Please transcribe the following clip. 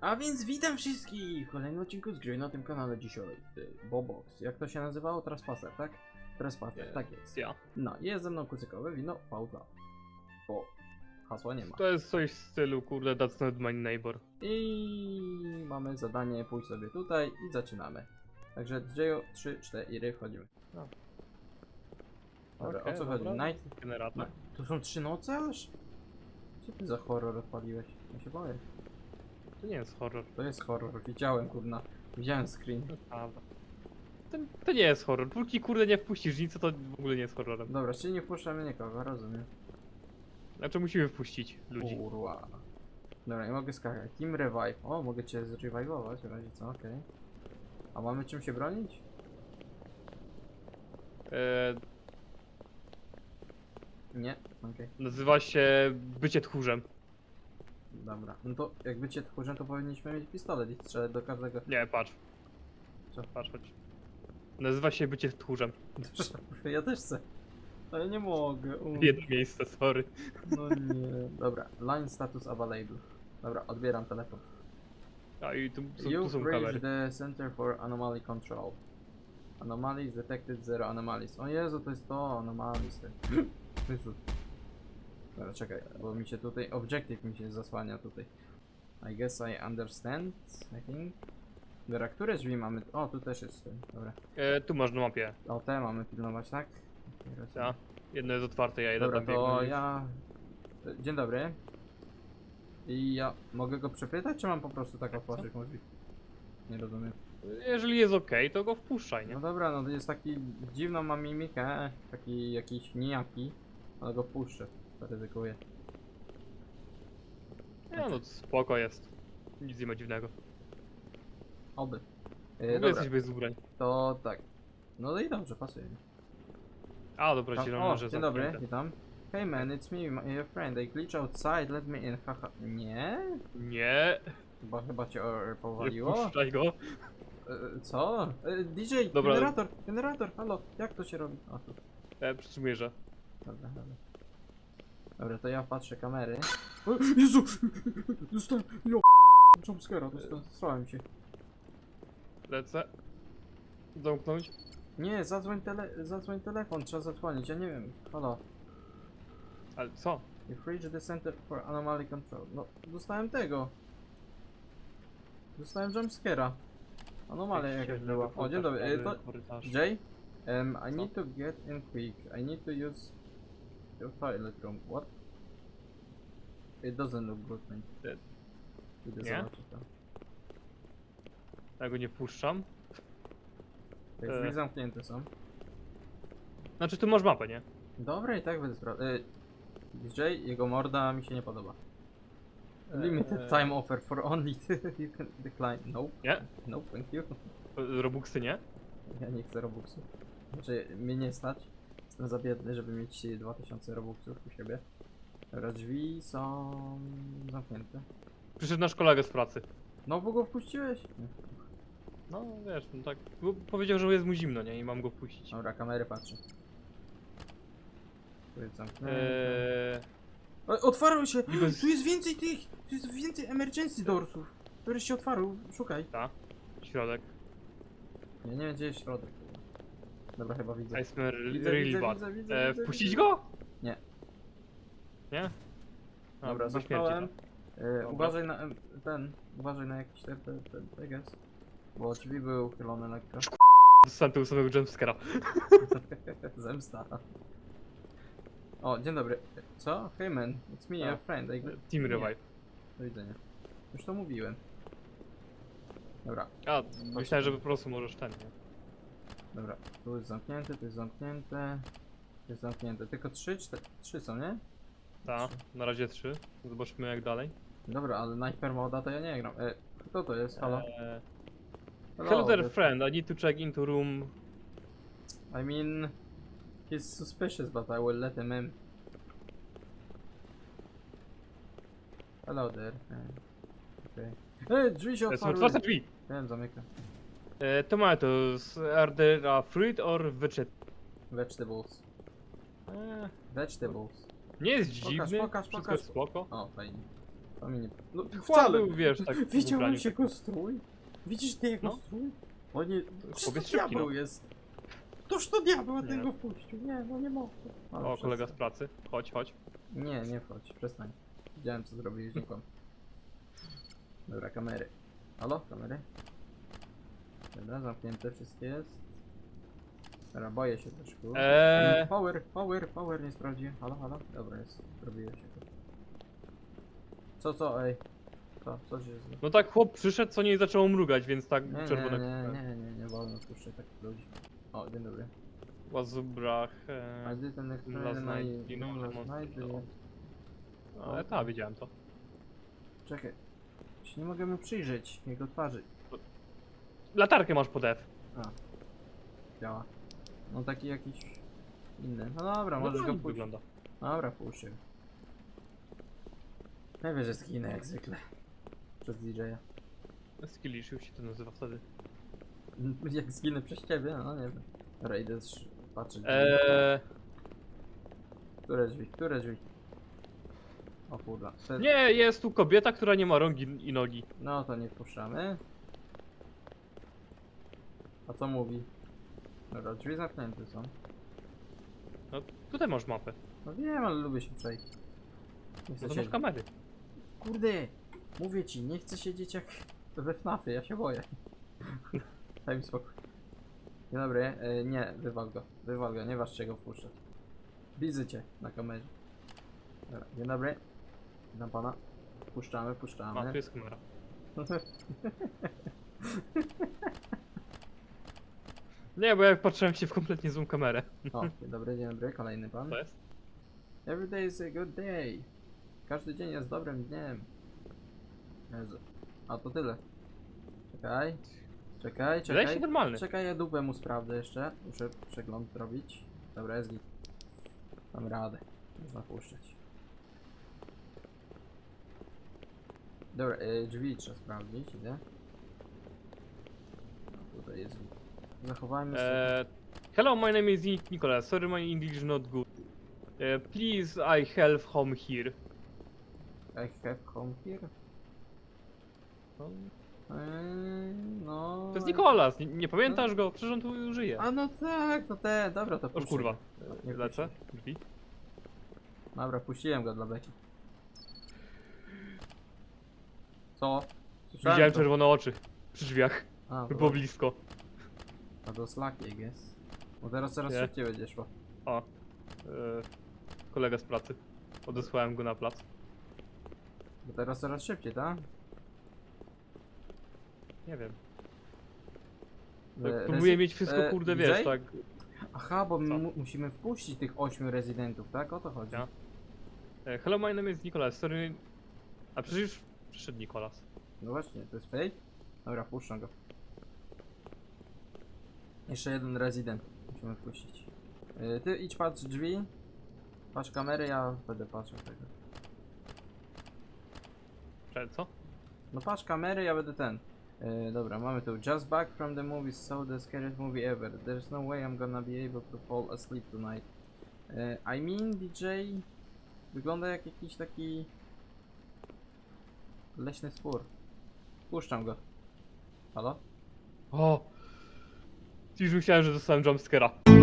A więc witam wszystkich w kolejnym odcinku z gry na tym kanale dzisiaj. y, Bobox. Jak to się nazywało? Trespasser, tak? Trespasser, Nie. tak jest. Ja. No, jest ze mną kucykowe wino V2. Bo hasła nie ma. To jest coś w stylu, kurde, that's not my neighbor. I mamy zadanie pójść sobie tutaj i zaczynamy. Także DJ 3, 4, wchodzimy. No. Dobra, Okej, o co chodzi? dobra. Night? Generator. No, tu są trzy noce aż? Co ty za horror odpaliłeś? Ja się boję. To nie jest horror. To jest horror, widziałem kurna. Widziałem screen. To prawda. To, to nie jest horror. Póki kurde nie wpuścisz nic, to w ogóle nie jest horrorem. Dobra, czyli nie wpuszczamy nikogo, rozumiem. Znaczy musimy wpuścić ludzi. Kurwa. Dobra, nie mogę skakać. Team Revive. O, mogę cię zrevivować, w razie co, okej. A mamy czym się bronić? E, Nie? Okej. nazywa się bycie tchórzem. Dobra. No to jak bycie tchórzem, to powinniśmy mieć pistolet i strzelać do każdego. Nie, patrz. Co? Patrz, chodź. Nazywa się bycie tchórzem. ja też chcę. Ale nie mogę. u. Jedno miejsce, sorry. No nie. Dobra, line status available. Dobra, odbieram telefon. A i tu, tu, tu You've są reached kamery. the Center for Anomaly Control. Anomalies detected, zero anomalies. O Jezu, to jest to, anomalies. Jezu. Dobra, czekaj, bo mi się tutaj, objective mi się zasłania tutaj. I guess I understand, I think. Dobra, które drzwi mamy? O, tu też jest ten, dobra. E, tu masz na mapie. O, te mamy pilnować, tak? Ja. Jedno jest otwarte, ja idę Dobra, tam to biegnę. ja... Dzień dobry. I ja mogę go przepytać, czy mam po prostu tak otworzyć możliwe? Nie rozumiem. Jeżeli jest ok, to go wpuszczaj, nie? No dobra, no to jest taki dziwną ma mimikę, taki jakiś nijaki, ale go puszczę, zaryzykuję. Nie no, spoko jest. Nic nie ma dziwnego. Oby. W E, ogóle dobra, jesteś bez ubrań. to tak. No i dobrze, pasuje mi. A, dobra, Tam, zielone, o, że dzień dobry, zamknięte. witam. Hey man, it's me, my, your friend. I glitch outside, let me in. Haha. Nie? Nie, Chyba, chyba cię o- nie powaliło. puszczaj go. E, co? E, DJ, Dobra. generator, generator, halo, jak to się robi? O, tu. E, przytrzymuję, że. Dobra, dobra. Dobra, to ja patrzę kamery. O, Jezu! Dostałem... Jo... Jumpscare'a, dostałem, strałem się. Lecę. Zamknąć. Nie, zadzwoń, tele... zadzwoń telefon, trzeba zadzwonić, ja nie wiem. Halo. Ale co? You've reached the center for anomaly control. No, dostałem tego. Dostałem jumpscare'a. Anomalia jakaś była. O, dzień dobry. E, to... Korytarz. Jay? Um, I Co? need to get in quick. I need to use your toilet room. What? It doesn't look good, man. E, Idę nie? zobaczyć to. Ja go nie puszczam. Te E. drzwi zamknięte są. Znaczy, tu masz mapę, nie? Dobra, i tak będę sprawdzał. DJ, jego morda mi się nie podoba. Limited Eee. time offer for only you can decline. Nope. Nie? Nope, thank you. E, Robuxy nie? Ja nie chcę robuxów. Znaczy, mnie nie stać. Jestem za biedny, żeby mieć 2000 robuxów u siebie. Dobra, drzwi są zamknięte. Przyszedł nasz kolega z pracy. No, w go wpuściłeś? Nie. No, wiesz, no tak. bo Powiedział, że jest mu zimno, nie? I mam go wpuścić. Dobra, kamery patrzę. Tu jest zamknięte. Eee, E, Otwarły się! Z- Tu jest więcej tych! Tu jest więcej emergency doorsów! Któryś się otwarł, szukaj. ta. Środek. Ja nie wiem gdzie jest środek. Dobra, chyba widzę. Iceman Widzę, really widzę, bad. widzę, widzę, E, widzę, wpuścić widzę. go? Nie. Nie? A, Dobra, zamknąłem. tak. E, uważaj na em, ten, uważaj na jakiś ten, ten, ten, ten Bo drzwi były uchylone lekko. Dostałem tego samego jumpscare'a. Zemsta. O, dzień dobry. Co? Hey man, it's me, A. your friend. I... Team. Revive. Do widzenia. Już to mówiłem. Dobra, A, myślałem, że po prostu możesz ten, nie? Dobra. Tu jest zamknięte, tu jest zamknięte. Tu jest zamknięte. Tylko trzy, cztery, trzy są, nie? Ta, na razie trzy. Zobaczymy jak dalej. Dobra, ale najpierw moda to ja nie gram. E, kto to jest? Halo? Eee, hello there the- friend, I need to check into room. I mean, he's suspicious, but I will let him in. Hello there. E, Okay. E, drzwi się To są otwarły. otwarte drzwi. Wiem, zamykam. E, tomatoes, are there a fruit or vegetable? Vegetables. Eee, Vegetables. nie jest Pokaż, dziwny, pokaż, wszystko pokaż. jest spoko. O, fajnie. To mi nie... No, Chłop wcale. był, wiesz, tak w ubraniu Widziałeś jego strój? Widzisz ty jego No. strój? O nie... Przecież to szybki, diabeł no. jest. Toż to diabeł, a Nie. ten go wpuścił. Nie, no nie mogę. Ale O, kolega z przestań. pracy. Chodź, chodź. Nie, nie wchodź, przestań. Widziałem co zrobiłeś, znikłem. Dobra, kamery. Halo, kamery? Dobra, zamknięte wszystkie jest. Dobra, boję się troszkę. Eee. Power, power, power nie sprawdziłem. Halo, halo? Dobra, jest. Zrobiło się to. Co, co, ej? Co, co się z... No tak chłop przyszedł, co nie i zaczęło mrugać, więc tak Nie, nie, czerwone. nie, nie, nie, nie wolno puszczać takich ludzi. O, dzień dobry. Łazubrach. I E... didn't explain Last my... night, last lemon- no. yeah. Ale tak, widziałem to. Czekaj. Się nie możemy przyjrzeć jego twarzy. Latarkę masz pod F. Działa. No taki jakiś inny. No dobra, No możesz go tak puścić. wygląda. Dobra, puszczę. Najwyżej że zginę jak zwykle. Przez DJ-a. Skillish już się to nazywa wtedy. Jak zginę przez ciebie, no nie wiem. Dobra, idę sz- patrzeć. Eee, Które drzwi? Które drzwi? O kurwa. Te... nie, jest tu kobieta, która nie ma rąk i i nogi. No to nie wpuszczamy. A co mówi? Dobra, drzwi zamknięte są. No, tutaj masz mapę. No wiem, ale lubię się przejść. Nie No chcę to się... masz kamery. Kurde! Mówię ci, nie chcę siedzieć jak we FNAFie, ja się boję. Daj mi spokój. Dzień dobry, e, nie, wywal go, wywal go, nie waż czego wpuszczać. Widzę cię na kamerze. Dobra, dzień dobry. Witam pana. Puszczamy, A, puszczamy. tu jest kamera. Nie, bo ja patrzyłem się w kompletnie złą kamerę. o, dzień dobry, dzień dobry, kolejny pan. To jest? Every day is a good day. Każdy dzień jest dobrym dniem. Jezu. A to tyle. Czekaj. Czekaj, Wydaje się czekaj. normalny. Czekaj, ja dupę mu sprawdzę jeszcze. Muszę przegląd robić. Dobra, jest git. Mam radę. Można puszczać. Dobra, y, drzwi trzeba sprawdzić, idę. No, tutaj jest git. Zachowajmy sobie. Uh, hello, my name is Nick Nicholas. Sorry, my English not good. Uh, please, I have home here. I have home here. No, Eee, no. To jest Nikolas, nie, nie pamiętasz go? Przecież on tu żyje. A no tak, to ten, dobra, to puszczę kurwa. Nie Lecę. Drzwi. Dobra, puściłem go dla beki. Co? Słyszałem Widziałem to. czerwone oczy. Przy drzwiach. A, Było blisko. A to slaki, I guess. Bo teraz coraz Nie. szybciej będzie szło. O. E, kolega z pracy. Odesłałem go na plac. Bo teraz coraz szybciej, tak? Nie wiem. E, Tak, próbuję mieć wszystko, e, kurde, wiesz, tak. Aha, bo my Co? mu musimy wpuścić tych ośmiu rezydentów, tak? O to chodzi. Ja. E, hello, my name is Nicholas. Sorry. A przecież już przyszedł Nikolas. No właśnie, to jest fake? Dobra, puszczam go. Jeszcze jeden rezydent musimy wpuścić. Yy, ty idź patrz drzwi. Patrz kamery, ja będę patrzył tego. Przed co? No patrz kamery, ja będę ten. Yy, dobra, mamy tu. Just back from the movie, so the scariest movie ever. There's no way I'm gonna be able to fall asleep tonight. Yy, I mean, DJ wygląda jak jakiś taki leśny stwór. Puszczam go. Halo? O! Już myślałem, że dostałem jumpscare'a.